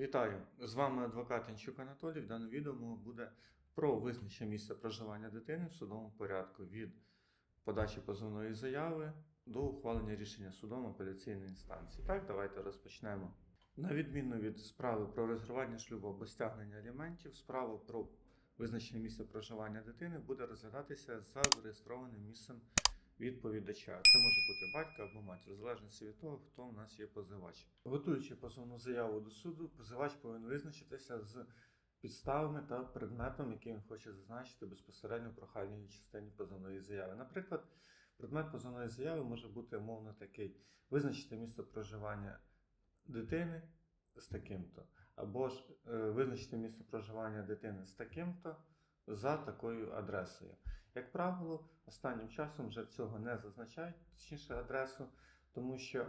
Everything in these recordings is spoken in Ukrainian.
Вітаю! З вами адвокат Інчук Анатолій. В даному відео буде про визначення місця проживання дитини в судовому порядку від подачі позовної заяви до ухвалення рішення судом апеляційної інстанції. Так, давайте розпочнемо. На відміну від справи про розривання шлюбу або стягнення аліментів, справа про визначення місця проживання дитини буде розглядатися за зареєстрованим місцем відповідача. Це може бути батько або матір, в залежності від того, хто у нас є позивач. Готуючи позовну заяву до суду, позивач повинен визначитися з підставами та предметом, який він хоче зазначити безпосередньо в прохальній частині позовної заяви. Наприклад, предмет позовної заяви може бути умовно такий: визначити місце проживання дитини з таким-то, або ж е, визначити місце проживання дитини з таким-то за такою адресою. Як правило, останнім часом вже цього не зазначають, точніше адресу, тому що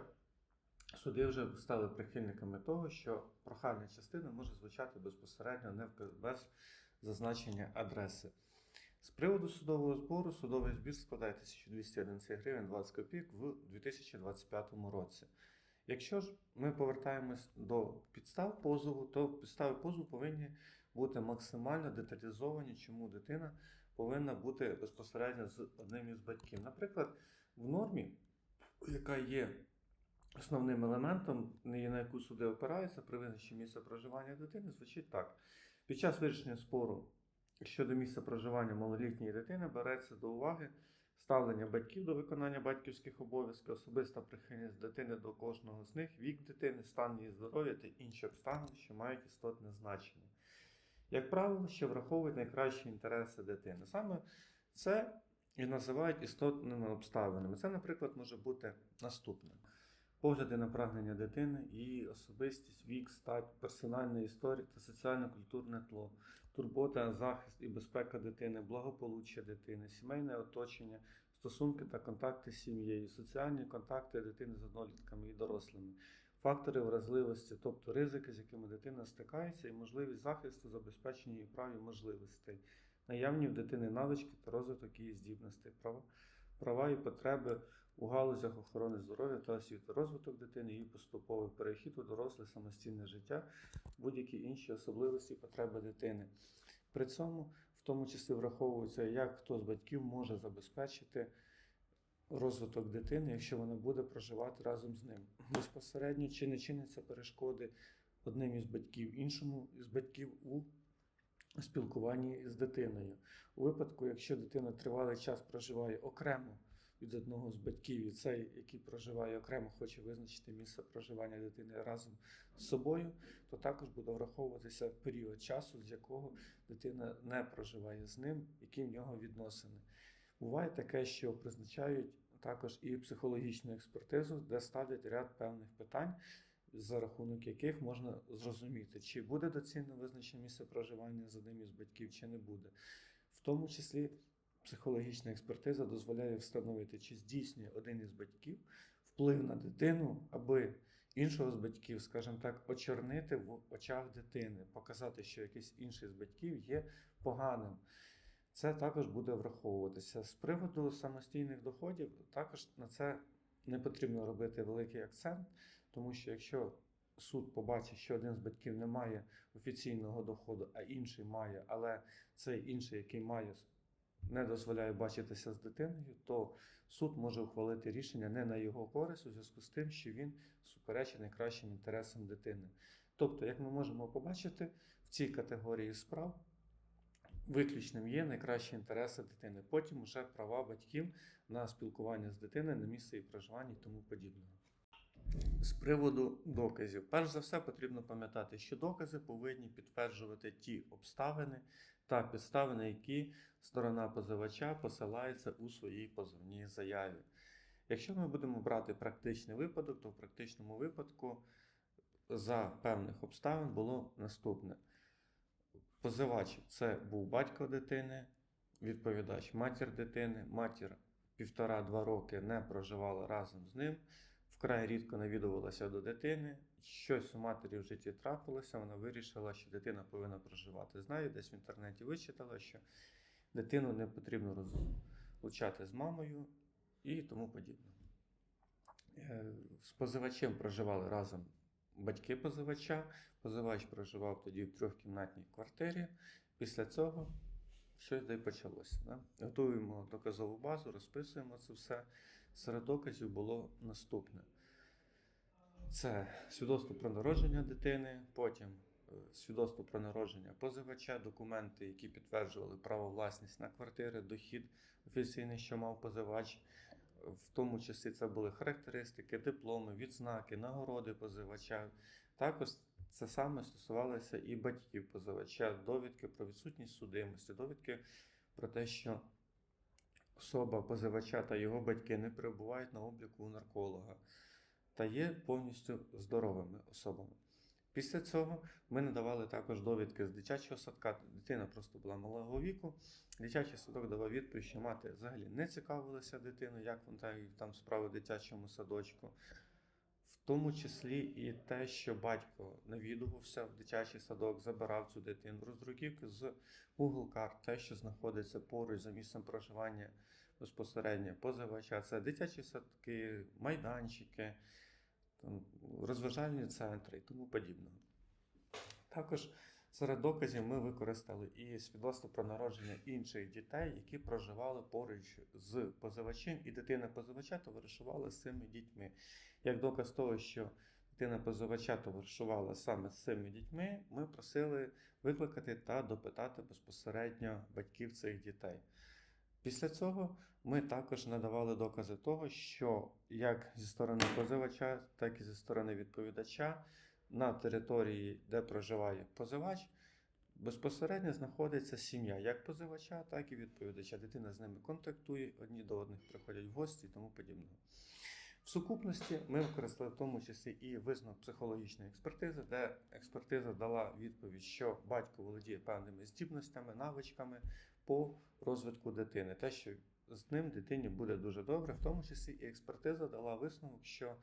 суди вже стали прихильниками того, що прохальна частина може звучати безпосередньо не без зазначення адреси. З приводу судового збору, судовий збір складає 1211 гривень 20 копійок в 2025 році. Якщо ж ми повертаємось до підстав позову, то підстави позову повинні бути максимально деталізовані, чому дитина повинна бути безпосередньо з одним із батьків. Наприклад, в нормі, яка є основним елементом, на яку суди опираються при визначенні місця проживання дитини, звучить так: під час вирішення спору щодо місця проживання малолітньої дитини береться до уваги ставлення батьків до виконання батьківських обов'язків, особиста прихильність дитини до кожного з них, вік дитини, стан її здоров'я та інші обставини, що мають істотне значення. Як правило, що враховують найкращі інтереси дитини. Саме це і називають істотними обставинами. Це, наприклад, може бути наступним: погляди на прагнення дитини, її особистість, вік, стать, персональна історія та соціально-культурне тло, турбота, захист і безпека дитини, благополуччя дитини, сімейне оточення, стосунки та контакти з сім'єю, соціальні контакти дитини з однолітками і дорослими. Фактори вразливості, тобто ризики, з якими дитина стикається, і можливість захисту, забезпечення її прав і можливостей, наявні в дитини навички та розвиток її здібностей, права, права і потреби у галузях охорони здоров'я та освіти, розвиток дитини, її поступовий перехід у доросле самостійне життя, будь-які інші особливості і потреби дитини. При цьому, в тому числі, враховується, як хто з батьків може забезпечити розвиток дитини, якщо вона буде проживати разом з ним. Безпосередньо чи не чиняться перешкоди одним із батьків, іншому із батьків у спілкуванні з дитиною. У випадку, якщо дитина тривалий час проживає окремо від одного з батьків, і цей, який проживає окремо, хоче визначити місце проживання дитини разом з собою, то також буде враховуватися період часу, з якого дитина не проживає з ним, які в нього відносини. Буває таке, що призначають також і психологічну експертизу, де ставлять ряд певних питань, за рахунок яких можна зрозуміти, чи буде доцільно визначення місце проживання з одним із батьків, чи не буде. В тому числі психологічна експертиза дозволяє встановити, чи здійснює один із батьків вплив на дитину, аби іншого з батьків, скажімо так, очорнити в очах дитини, показати, що якийсь інший з батьків є поганим. Це також буде враховуватися. З приводу самостійних доходів, також на це не потрібно робити великий акцент, тому що якщо суд побачить, що один з батьків не має офіційного доходу, а інший має, але цей інший, який має, не дозволяє бачитися з дитиною, то суд може ухвалити рішення не на його користь у зв'язку з тим, що він суперечить найкращим інтересам дитини. Тобто, як ми можемо побачити, в цій категорії справ виключним є найкращі інтереси дитини. Потім вже права батьків на спілкування з дитиною, на місце її проживання і тому подібного. З приводу доказів, перш за все, потрібно пам'ятати, що докази повинні підтверджувати ті обставини та підстави, на які сторона позивача посилається у своїй позовній заяві. Якщо ми будемо брати практичний випадок, то в практичному випадку за певних обставин було наступне. Позивач це був батько дитини, відповідач матір дитини, матір півтора-два роки не проживала разом з ним, вкрай рідко навідувалася до дитини. Щось у матері в житті трапилося, вона вирішила, що дитина повинна проживати з нею. Десь в інтернеті вичитала, що дитину не потрібно розлучати з мамою і тому подібне. Е, З позивачем проживали разом батьки позивача. Позивач проживав тоді в трьохкімнатній квартирі. Після цього щось де почалося. Да? Готуємо доказову базу, розписуємо це все. Серед доказів було наступне: це свідоцтво про народження дитини, потім е, свідоцтво про народження позивача, документи, які підтверджували право власність на квартири, дохід офіційний, що мав позивач. В тому числі це були характеристики, дипломи, відзнаки, нагороди позивача. Також це саме стосувалося і батьків позивача, довідки про відсутність судимості, довідки про те, що особа позивача та його батьки не перебувають на обліку у нарколога та є повністю здоровими особами. Після цього ми надавали також довідки з дитячого садка. Дитина просто була малого віку. Дитячий садок давав відповідь, що мати взагалі не цікавилася дитиною, як вон та- там справи в дитячому садочку. В тому числі і те, що батько навідувався в дитячий садок, забирав цю дитину, роздруківки з Google карт, те, що знаходиться поруч за місцем проживання безпосередньо позивача. Це дитячі садки, майданчики, там, розважальні центри і тому подібне. Також серед доказів ми використали і свідоцтво про народження інших дітей, які проживали поруч з позивачем, і дитина позивача товаришувала з цими дітьми. Як доказ того, що дитина позивача товаришувала саме з цими дітьми, ми просили викликати та допитати безпосередньо батьків цих дітей. Після цього ми також надавали докази того, що як зі сторони позивача, так і зі сторони відповідача на території, де проживає позивач, безпосередньо знаходиться сім'я як позивача, так і відповідача. Дитина з ними контактує, одні до одних приходять в гості і тому подібне. В сукупності ми використали в тому числі і висновок психологічної експертизи, де експертиза дала відповідь, що батько володіє певними здібностями, навичками по розвитку дитини. Те, що з ним дитині буде дуже добре, в тому числі і експертиза дала висновок, що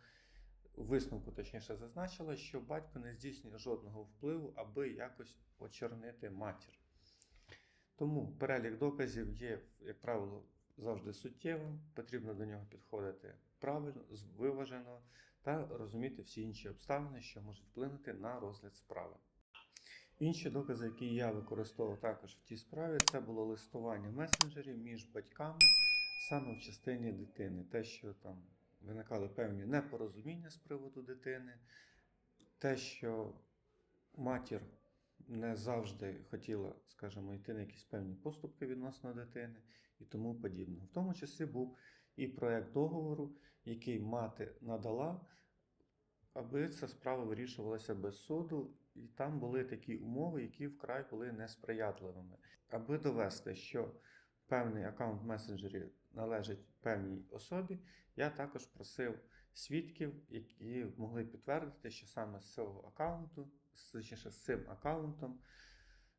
висновку точніше зазначила, що батько не здійснює жодного впливу, аби якось очорнити матір. Тому перелік доказів є, як правило, завжди суттєвим, потрібно до нього підходити правильно, виважено та розуміти всі інші обставини, що можуть вплинути на розгляд справи. Інші докази, які я використовував також в тій справі, це було листування месенджерів між батьками саме в частині дитини. Те, що там виникали певні непорозуміння з приводу дитини, те, що матір не завжди хотіла, скажімо, йти на якісь певні поступки відносно дитини і тому подібне. В тому числі був і проект договору, який мати надала, аби ця справа вирішувалася без суду, і там були такі умови, які вкрай були несприятливими. Аби довести, що певний аккаунт месенджері належить певній особі, я також просив свідків, які могли підтвердити, що саме з цього аккаунту, точніше з цим аккаунтом,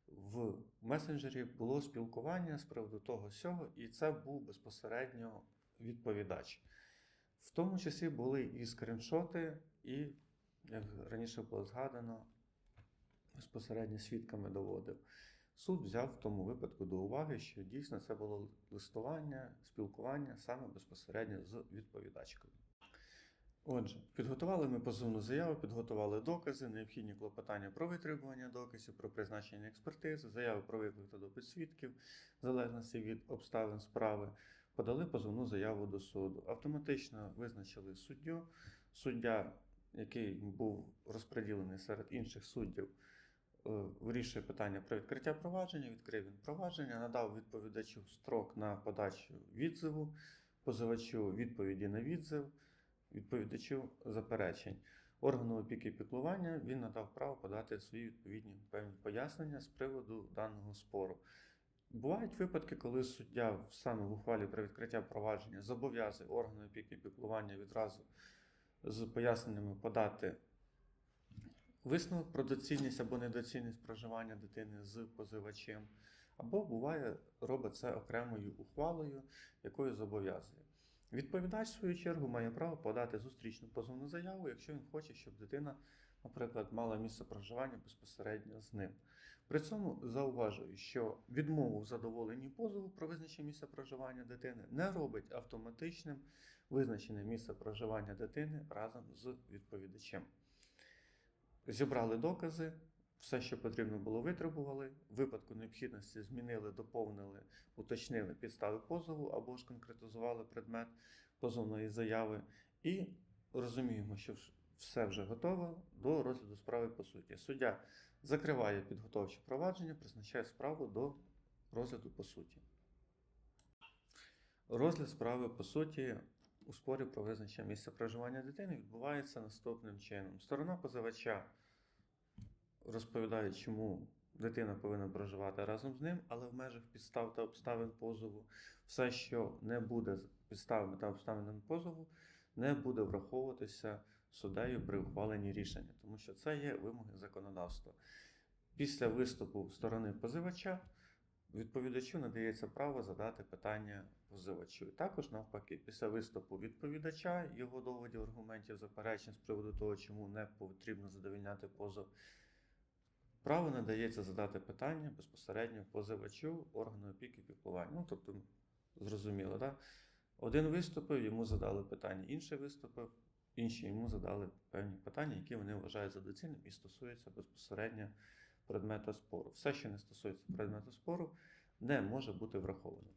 в месенджері було спілкування з приводу того всього, і це був безпосередньо відповідач. В тому числі були і скріншоти, і, як раніше було згадано, безпосередньо свідками доводив. Суд взяв в тому випадку до уваги, що дійсно це було листування, спілкування саме безпосередньо з відповідачкою. Отже, підготували ми позовну заяву, підготували докази, необхідні клопотання про витребування доказів, про призначення експертизи, заяву про виклик та допит свідків, в залежності від обставин справи, подали позовну заяву до суду. Автоматично визначили суддю. Суддя, який був розподілений серед інших суддів, вирішує питання про відкриття провадження, відкрив він провадження, надав відповідачу строк на подачу відзиву, позивачу відповіді на відзив, відповідачу заперечень. Органу опіки і піклування він надав право подати свої відповідні певні пояснення з приводу даного спору. Бувають випадки, коли суддя саме в ухвалі про відкриття провадження зобов'язує органи опіки і піклування відразу з поясненнями подати висновок про доцільність або недоцільність проживання дитини з позивачем, або буває, робить це окремою ухвалою, якою зобов'язує. Відповідач, в свою чергу, має право подати зустрічну позовну заяву, якщо він хоче, щоб дитина, наприклад, мала місце проживання безпосередньо з ним. При цьому зауважую, що відмову в задоволенні позову про визначення місця проживання дитини не робить автоматичним визначене місце проживання дитини разом з відповідачем. Зібрали докази, все, що потрібно було, витребували. В випадку необхідності змінили, доповнили, уточнили підстави позову або ж конкретизували предмет позовної заяви. І розуміємо, що все вже готово до розгляду справи по суті. Суддя закриває підготовче провадження, призначає справу до розгляду по суті. Розгляд справи по суті у спорі про визначення місця проживання дитини відбувається наступним чином. Сторона позивача розповідає, чому дитина повинна проживати разом з ним, але в межах підстав та обставин позову все, що не буде підставами та обставинами позову, не буде враховуватися суддею при ухваленні рішення, тому що це є вимоги законодавства. Після виступу сторони позивача відповідачу надається право задати питання позивачу. Також навпаки, після виступу відповідача, його доводів, аргументів, заперечень з приводу того, чому не потрібно задовільняти позов, право надається задати питання безпосередньо позивачу органу опіки піклування. Ну, тобто, зрозуміло, да? Один виступив, йому задали питання, інший виступив, інші йому задали певні питання, які вони вважають за доцільним і стосуються безпосередньо предмета спору. Все, що не стосується предмету спору, не може бути враховано.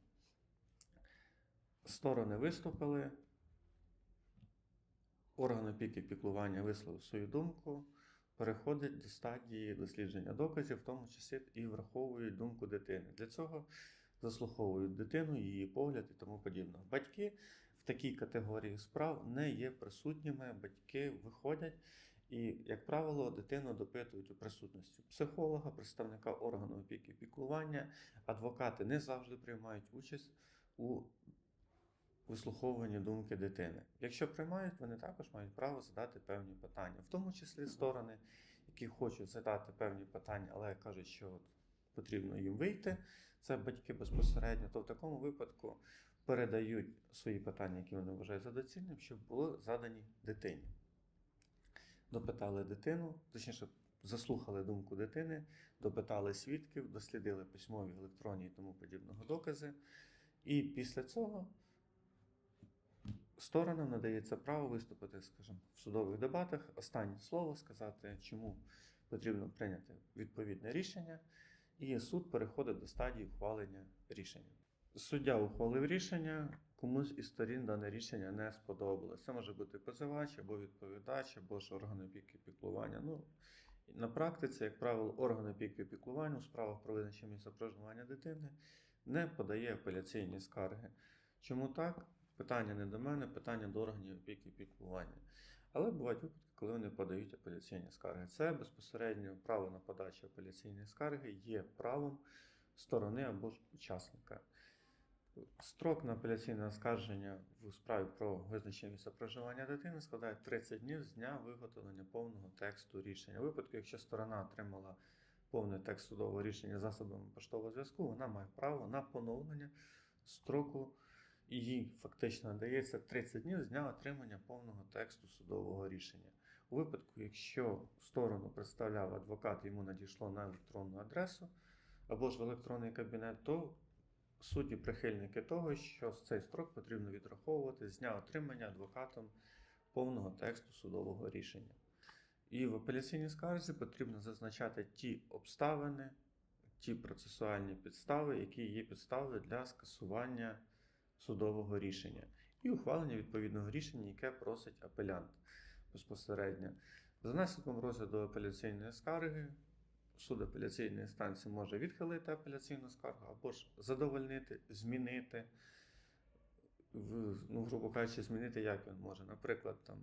Сторони виступили, орган опіки піклування висловив свою думку, переходить до стадії дослідження доказів, в тому числі і враховують думку дитини. Для цього заслуховують дитину, її погляд і тому подібне. Батьки в такій категорії справ не є присутніми, батьки виходять. І, як правило, дитину допитують у присутності психолога, представника органу опіки і піклування. Адвокати не завжди приймають участь у вислуховуванні думки дитини. Якщо приймають, вони також мають право задати певні питання, в тому числі сторони, які хочуть задати певні питання, але кажуть, що от потрібно їм вийти. Це батьки безпосередньо, то в такому випадку передають свої питання, які вони вважають за доцільним, щоб були задані дитині допитали дитину, точніше, заслухали думку дитини, допитали свідків, дослідили письмові, електронні і тому подібного докази. І після цього сторонам надається право виступити, скажімо, в судових дебатах, останнє слово сказати, чому потрібно прийняти відповідне рішення, і суд переходить до стадії ухвалення рішення. Суддя ухвалив рішення, комусь із сторін дане рішення не сподобалось. Це може бути позивач або відповідач, або ж орган опіки піклування. Ну, на практиці, як правило, орган опіки піклування у справах про визначення місця проживання дитини не подає апеляційні скарги. Чому так? Питання не до мене, питання до органів опіки піклування. Але бувають випадки, коли вони подають апеляційні скарги. Це безпосередньо право на подачу апеляційної скарги є правом сторони або ж учасника. Строк на апеляційне оскарження в справі про визначення місця проживання дитини складає 30 днів з дня виготовлення повного тексту рішення. У випадку, якщо сторона отримала повний текст судового рішення засобами поштового зв'язку, вона має право на поновлення строку. і Їй фактично надається 30 днів з дня отримання повного тексту судового рішення. У випадку, якщо сторону представляв адвокат, йому надійшло на електронну адресу або ж в електронний кабінет, то судді прихильники того, що з цей строк потрібно відраховувати з дня отримання адвокатом повного тексту судового рішення. І в апеляційній скарзі потрібно зазначати ті обставини, ті процесуальні підстави, які є підстави для скасування судового рішення, і ухвалення відповідного рішення, яке просить апелянт безпосередньо. За наслідком розгляду апеляційної скарги суд апеляційної інстанції може відхилити апеляційну скаргу або ж задовольнити, змінити. Ну, грубо кажучи, змінити як він може. Наприклад, там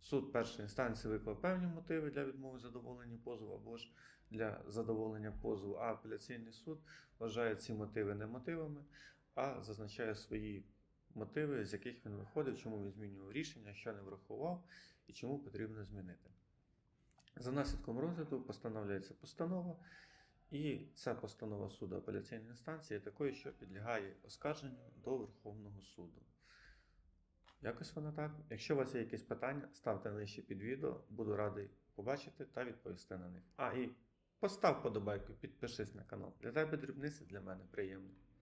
суд першої інстанції виклав певні мотиви для відмови задоволення позову або ж для задоволення позову, а апеляційний суд вважає ці мотиви не мотивами, а зазначає свої мотиви, з яких він виходив, чому він змінював рішення, що не врахував і чому потрібно змінити. За наслідком розгляду постановляється постанова, і ця постанова суду апеляційної інстанції є такою, що підлягає оскарженню до Верховного суду. Якось воно так. Якщо у вас є якісь питання, ставте нижче під відео, буду радий побачити та відповісти на них. А і постав подобайку, підпишись на канал. Для тебе дрібниці, для мене приємно.